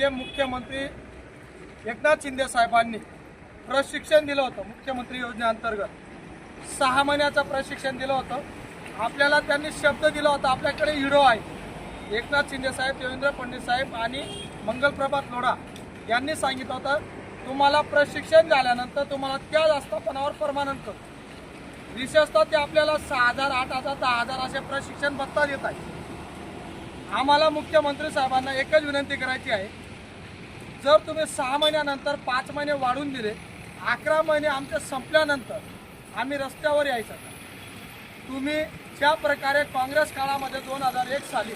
जे मुख्यमंत्री एकनाथ शिंदे साहेबांनी प्रशिक्षण दिलं होतं मुख्यमंत्री योजनेअंतर्गत सहा महिन्याचं प्रशिक्षण दिलं होतं. आपल्याला त्यांनी शब्द दिला होता आपल्याकडे हिरो आहे. एकनाथ शिंदे साहेब देवेंद्र फडणवीस साहेब आणि मंगलप्रभात लोढा यांनी सांगितलं होतं तुम्हाला प्रशिक्षण झाल्यानंतर तुम्हाला त्याच आस्थापनावर परमानंट करतो विशेषतः ते आपल्याला सहा हजार आठ हजार दहा हजार असे प्रशिक्षण भत्ता देत आहे आम्हाला मुख्यमंत्री साहेबांना एकच विनंती करायची आहे जर तुम्ही सहा महिन्यानंतर पाच महिने वाढून दिले अकरा महिने आमचे संपल्यानंतर आम्ही रस्त्यावर यायचं. तुम्ही ज्या प्रकारे काँग्रेस काळामध्ये दोन हजार एक साली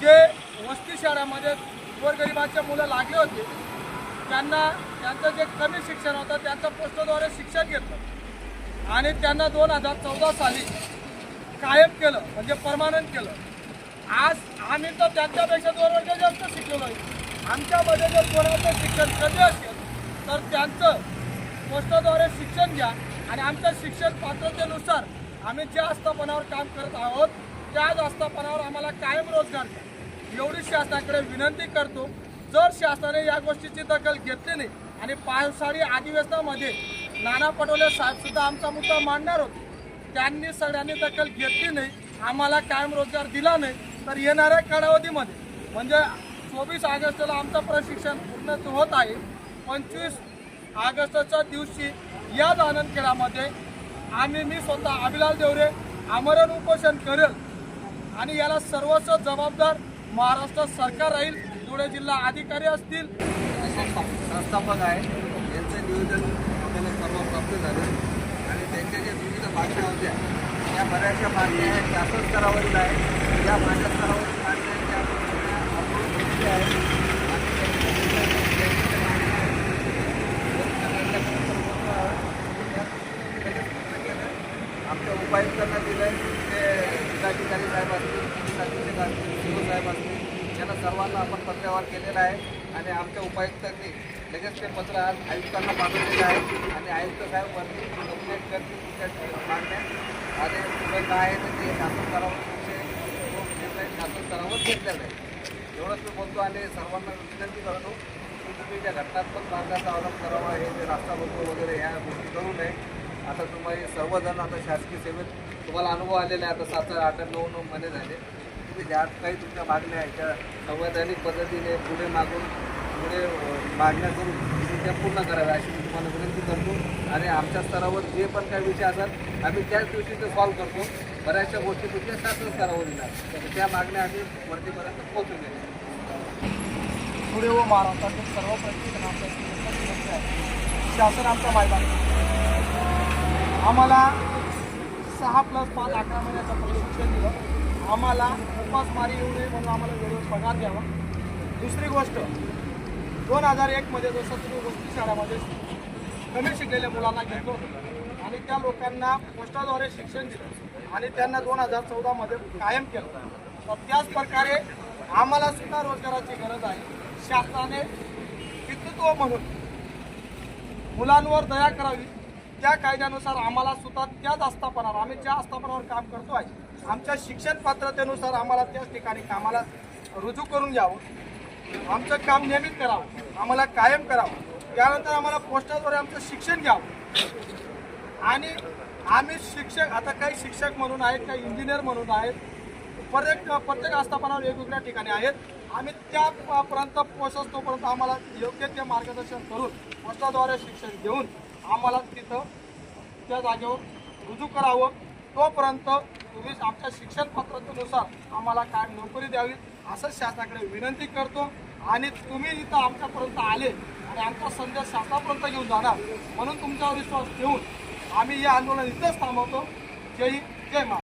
जे वस्ती शहरामध्ये गोरगरिबाचे मुलं लागले होते त्यांना त्यांचं जे कमी शिक्षण होतं त्यांचं पोस्टद्वारे शिक्षण घेतलं. आणि त्यांना दोन हजार चौदा साली कायम केलं म्हणजे परमानंट केलं. आज आम्ही तर त्यांच्यापेक्षा दोन वर्ष जास्त शिकलेलो आहे. आमच्यामध्ये जर कोणाचं शिक्षण कमी असेल तर त्यांचं पोस्टाद्वारे शिक्षण घ्या आणि आमच्या शिक्षण पात्रतेनुसार आम्ही ज्या आस्थापनावर काम करत आहोत त्याच आस्थापनावर आम्हाला कायम रोजगार द्या. एवढी शासनाकडे विनंती करतो जर शासनाने या गोष्टीची दखल घेतली नाही आणि पावसाळी अधिवेशनामध्ये नाना पटोले साहेबसुद्धा आमचा मुद्दा मांडणार होते त्यांनी सगळ्यांनी दखल घेतली नाही आम्हाला कायम रोजगार दिला नाही तर येणाऱ्या कालावधीमध्ये म्हणजे चोवीस ऑगस्टला आमचं प्रशिक्षण पूर्ण होत आहे. पंचवीस ऑगस्टच्या दिवशी याच आनंद खेळामध्ये आम्ही मी स्वतः अभिलाल देवरे आमरण उपोषण करेल आणि याला सर्वस्व जबाबदार महाराष्ट्र सरकार राहील. धुळे जिल्हा अधिकारी असतील. संस्थापक आहे यांचं नियोजन आपल्याला सर्व प्राप्त झालं. आणि त्यांच्या ज्या विविध मागण्या होत्या त्या बऱ्याचशा मागण्या आहेत शासन स्तरावरील आहे या माझ्या स्तरावर मागण्या आहेत, त्या मागण्या आपण घेतलेल्या आहेत. आणि त्यांच्या- त्यांच्या मागण्या आहेत. आमच्या उपायुक्तांना दिलं ते जिल्हाधिकारी साहेब असतील पोलीस अधीक्षक साहेब असतील यांना सर्वांना आपण पत्रव्यवहार केलेला आहे. आणि आमच्या उपायुक्तांनी लगेच ते पत्र आज आयुक्तांना पाठवलेलं आहे. आणि आयुक्त साहेब वरती कंप्लेंट करतील तुमच्या मागण्या. आणि पुढे काय आहे तर ते शासन स्तरावर तुमचे शासन स्तरावर घेतलेलं आहे. एवढंच मी बोलतो आणि सर्वांना विनंती करतो की तुम्ही ज्या घटनात्मक मार्गाचा अवलंब करावा हे जे रास्ता बंधू वगैरे ह्या गोष्टी करू नये. आता तुम्ही सर्वजण आता शासकीय सेवेत तुम्हाला अनुभव आलेला आहे. आता सात आठ नऊ नऊ महिने झाले. तुम्ही ज्या काही तुमच्या मागण्या आहेत त्या संवैधानिक पद्धतीने पुढे मागून पुढे मागण्या करून त्या पूर्ण कराव्या अशी मी तुम्हाला विनंती करतो. आणि आमच्या स्तरावर जे पण काही विषय असतात आम्ही त्याच दिवशी ते सॉल्व्ह करतो. बऱ्याचशा गोष्टी तुमच्या शासन स्तरावर आहेत तर त्या मागण्या आम्ही वरतीपर्यंत पोहोचू दिल्या पुढे व महाराष्ट्रातील सर्व प्रत्येक शासन आमचा मायबाप आम्हाला सहा प्लस पाच अकरा महिन्याचं प्रशिक्षण दिलं. आम्हाला उपासमारी येऊ नये म्हणून आम्हाला वेळेवर पगार द्यावा. दुसरी गोष्ट दोन हजार एकमध्ये जसं तुम्ही गोष्टी शाळामध्ये कमी शिकलेल्या मुलांना घेतलं होतं आणि त्या लोकांना पोस्टाद्वारे शिक्षण दिलं. आणि त्यांना दोन हजार चौदामध्ये कायम केलं तर त्याच प्रकारे आम्हाला सुद्धा रोजगाराची गरज आहे. शासनाने पितृत्व म्हणून मुलांवर दया करावी. त्या कायद्यानुसार आम्हाला सुद्धा त्याच आस्थापनावर आम्ही ज्या आस्थापनावर काम करतो आहे आमच्या शिक्षण पात्रतेनुसार आम्हाला त्याच ठिकाणी कामाला रुजू करून घ्यावं. आमचं काम नियमित करावं. आम्हाला कायम करावं. त्यानंतर आम्हाला पोस्टाद्वारे आमचं शिक्षण घ्यावं. आणि आम्ही शिक्षक आता काही शिक्षक म्हणून आहेत काही इंजिनियर म्हणून आहेत. प्रत्येक प्रत्येक आस्थापनावर वेगवेगळ्या ठिकाणी आहेत. आम्ही त्यापर्यंत पोहोचतोपर्यंत आम्हाला योग्य ते मार्गदर्शन करून पोस्टाद्वारे शिक्षण घेऊन आम्हाला तिथं त्या जागेवर रुजू करावं. तोपर्यंत तुम्ही आमच्या शिक्षण पद्धतीनुसार आम्हाला काय नोकरी द्यावी असं शासनाकडे विनंती करतो. आणि तुम्ही इथं आमच्यापर्यंत आले आणि आमचा संदेश शासनापर्यंत घेऊन जाणार म्हणून तुमच्यावर विश्वास ठेवून आम्ही हे आंदोलन इथंच थांबवतो. जय हिंद जय महाराष्ट्र.